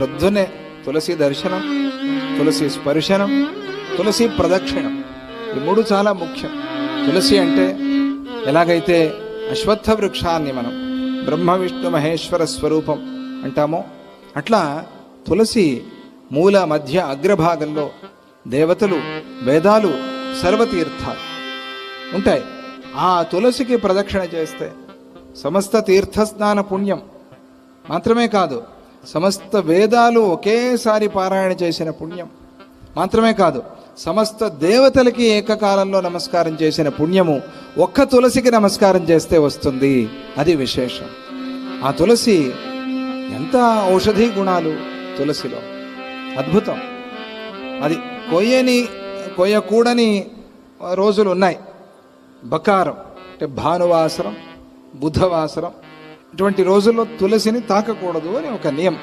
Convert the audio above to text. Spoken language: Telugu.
ప్రొద్దునే తులసి దర్శనం తులసి స్పర్శనం తులసి ప్రదక్షిణం. ఈ మూడు చాలా ముఖ్యం. తులసి అంటే ఎలాగైతే అశ్వత్థ వృక్షాన్ని మనం బ్రహ్మ విష్ణు మహేశ్వర స్వరూపం అంటామో అట్లా తులసి మూల మధ్య అగ్రభాగంలో దేవతలు వేదాలు సర్వతీర్థాలు ఉంటాయి. ఆ తులసికి ప్రదక్షిణ చేస్తే సమస్త తీర్థస్నాన పుణ్యం మాత్రమే కాదు సమస్త వేదాలు ఒకేసారి పారాయణ చేసిన పుణ్యం. మాత్రమే కాదు సమస్త దేవతలకి ఏకకాలంలో నమస్కారం చేసిన పుణ్యము ఒక్క తులసికి నమస్కారం చేస్తే వస్తుంది. అది విశేషం. ఆ తులసి ఎంత ఔషధీ గుణాలు తులసిలో. అద్భుతం. అది కొయ్యని కొయ్యకూడని రోజులు ఉన్నాయి. బకారం అంటే భానువాసరం బుధవాసరం ఇటువంటి రోజుల్లో తులసిని తాకకూడదు అని ఒక నియమం.